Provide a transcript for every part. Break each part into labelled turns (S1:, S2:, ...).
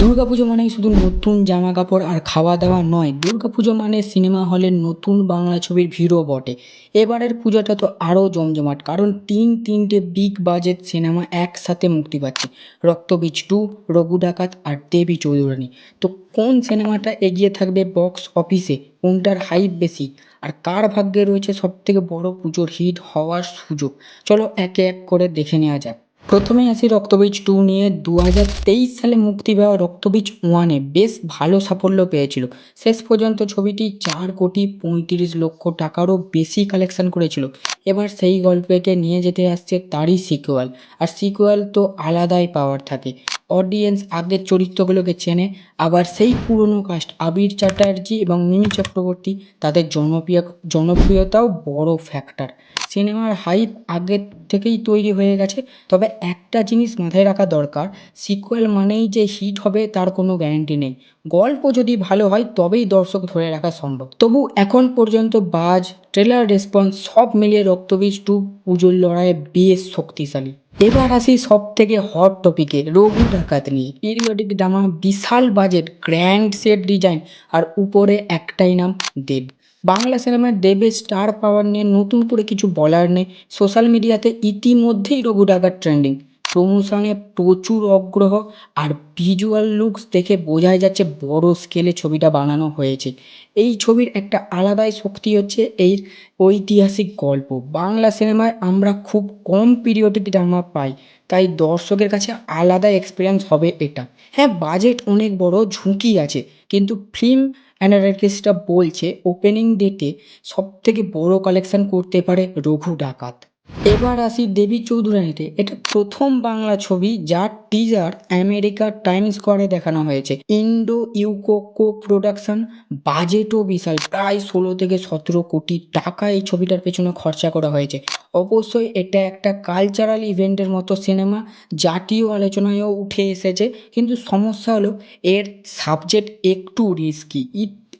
S1: দুর্গাপুজো মানেই শুধু নতুন জামা কাপড় আর খাওয়া দাওয়া নয়, দুর্গাপুজো মানে সিনেমা হলের নতুন বাংলা ছবির ভিড়ও বটে। এবারের পুজোটা তো আরও জমজমাট, কারণ তিন তিনটে বিগ বাজেট সিনেমা একসাথে মুক্তি পাচ্ছে। রক্তবীজ টু, রঘু ডাকাত আর দেবী চৌধুরানী। তো কোন সিনেমাটা এগিয়ে থাকবে বক্স অফিসে কোনটার হাইপ বেশি? আর কার ভাগ্যে রয়েছে সবথেকে বড় পুজোর হিট হওয়ার সুযোগ? চলো একে এক করে দেখে নেওয়া যাক। প্রথমেই আসি রক্তবীজ টু নিয়ে। দু হাজার তেইশ সালে মুক্তি পাওয়া রক্তবীজ ওয়ানে বেশ ভালো সাফল্য পেয়েছিল। শেষ পর্যন্ত ছবিটি চার কোটি পঁয়ত্রিশ লক্ষ টাকারও বেশি কালেকশন করেছিল। এবার সেই গল্পকে নিয়ে যেতে আসছে তারই সিকুয়াল আর সিকুয়াল তো আলাদাই পাওয়ার থাকে। অডিয়েন্স আগের চরিত্রগুলোকে চেনে, আবার সেই পুরনো কাস্ট আবির চ্যাটার্জি এবং মিমি চক্রবর্তী তাদের জনপ্রিয়, জনপ্রিয়তাও বড় ফ্যাক্টর সিনেমার হাইপ আগের থেকেই তৈরি হয়ে গেছে, তবে একটা জিনিস মাথায় রাখা দরকার সিকুয়েল মানেই যে হিট হবে তার কোনো গ্যারান্টি নেই। গল্প যদি ভালো হয় তবেই দর্শক ধরে রাখা সম্ভব। তবু এখন পর্যন্ত বাজ ট্রেলার রেসপন্স সব মিলিয়ে রক্তবীজ টু পুজোর লড়াইয়ে বেশ শক্তিশালী। এবার আসি সব থেকে হট টপিকে রঘু ডাকাত নিয়ে। পিরিয়ডিক ড্রামা বিশাল বাজেট গ্র্যান্ড সেট ডিজাইন আর উপরে একটাই নাম, দেব। বাংলা সিনেমার দেবের স্টার পাওয়ার নিয়ে নতুন করে কিছু বলার নেই। সোশ্যাল মিডিয়াতে ইতিমধ্যেই রঘু ডাকাত ট্রেন্ডিং প্রমোশনে প্রচুর অগ্রহ আর ভিজুয়াল লুকস দেখে বোঝাই যাচ্ছে বড় স্কেলে ছবিটা বানানো হয়েছে। এই ছবির একটা আলাদাই শক্তি হচ্ছে এই ঐতিহাসিক গল্প। বাংলা সিনেমায় আমরা খুব কম পিরিয়ডিক ড্রামা পাই, তাই দর্শকের কাছে আলাদা এক্সপিরিয়েন্স হবে এটা। হ্যাঁ বাজেট অনেক বড়, ঝুঁকি আছে, কিন্তু ফিল্ম অ্যানালিস্টরা বলছে ওপেনিং ডেটে সব থেকে বড় কালেকশন করতে পারে রঘু ডাকাত। এবার আসি দেবী চৌধুরানীতে। এটা প্রথম বাংলা ছবি যার টিজার আমেরিকার টাইম স্কোয়ারে দেখানো হয়েছে। ইন্ডো ইউকো কো প্রোডাকশন বাজেটও বিশাল, প্রায় ষোলো থেকে সতেরো কোটি টাকা এই ছবিটার পেছনে খরচা করা হয়েছে। অবশ্যই এটা একটা কালচারাল ইভেন্টের মতো সিনেমা জাতীয় আলোচনায়ও উঠে এসেছে, কিন্তু সমস্যা হলো এর সাবজেক্ট একটু রিস্কি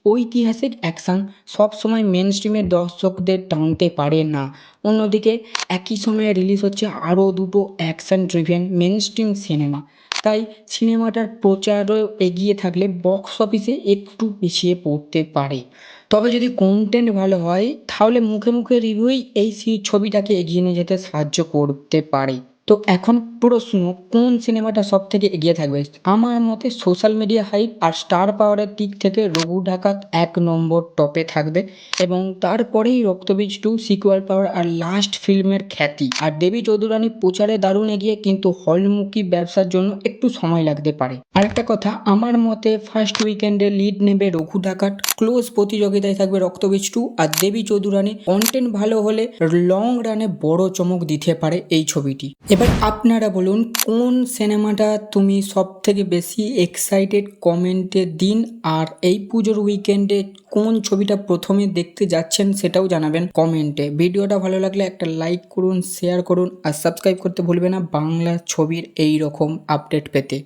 S1: ঐতিহাসিক অ্যাকশান সবসময় মেন স্ট্রিমের দর্শকদের টানতে পারে না। অন্যদিকে, একই সময়ে রিলিজ হচ্ছে আরও দুটো action driven mainstream cinema তাই সিনেমাটার প্রচারও এগিয়ে থাকলে বক্স অফিসে একটু পিছিয়ে পড়তে পারে। তবে যদি কন্টেন্ট ভালো হয়, তাহলে মুখে মুখে রিভিউই এই ছবিটাকে এগিয়ে নিয়ে যেতে সাহায্য করতে পারে। তো এখন প্রশ্ন, কোন সিনেমাটা সব থেকে এগিয়ে থাকবে? আমার মতে সোশ্যাল মিডিয়া হাইপ আর স্টার পাওয়ারের দিক থেকে রঘু ডাকাত এক নম্বর টপে থাকবে এবং তারপরেই রক্তবীজ টু সিকুয়াল পাওয়ার আর লাস্ট ফিল্মের খ্যাতি। আর দেবী চৌধুরানী প্রচারে দারুণ এগিয়ে কিন্তু হলমুখী ব্যবসার জন্য একটু সময় লাগতে পারে। আরেকটা কথা, আমার মতে ফার্স্ট উইকেন্ডে লিড নেবে রঘু ডাকাত। ক্লোজ প্রতিযোগিতায় থাকবে রক্তবীজ টু আর দেবী চৌধুরানী। কন্টেন্ট ভালো হলে লং রানে বড় চমক দিতে পারে এই ছবিটি। এবার আপনারা বলুন, কোন সিনেমাটা তুমি সব থেকে বেশি এক্সাইটেড কমেন্টে দিন? আর এই পুজোর উইকেন্ডে কোন ছবিটা প্রথমে দেখতে যাচ্ছেন সেটাও জানাবেন কমেন্টে ভিডিওটা ভালো লাগলে একটা লাইক করুন শেয়ার করুন, আর সাবস্ক্রাইব করতে ভুলবে না। বাংলা ছবির এই রকম আপডেট পেতে।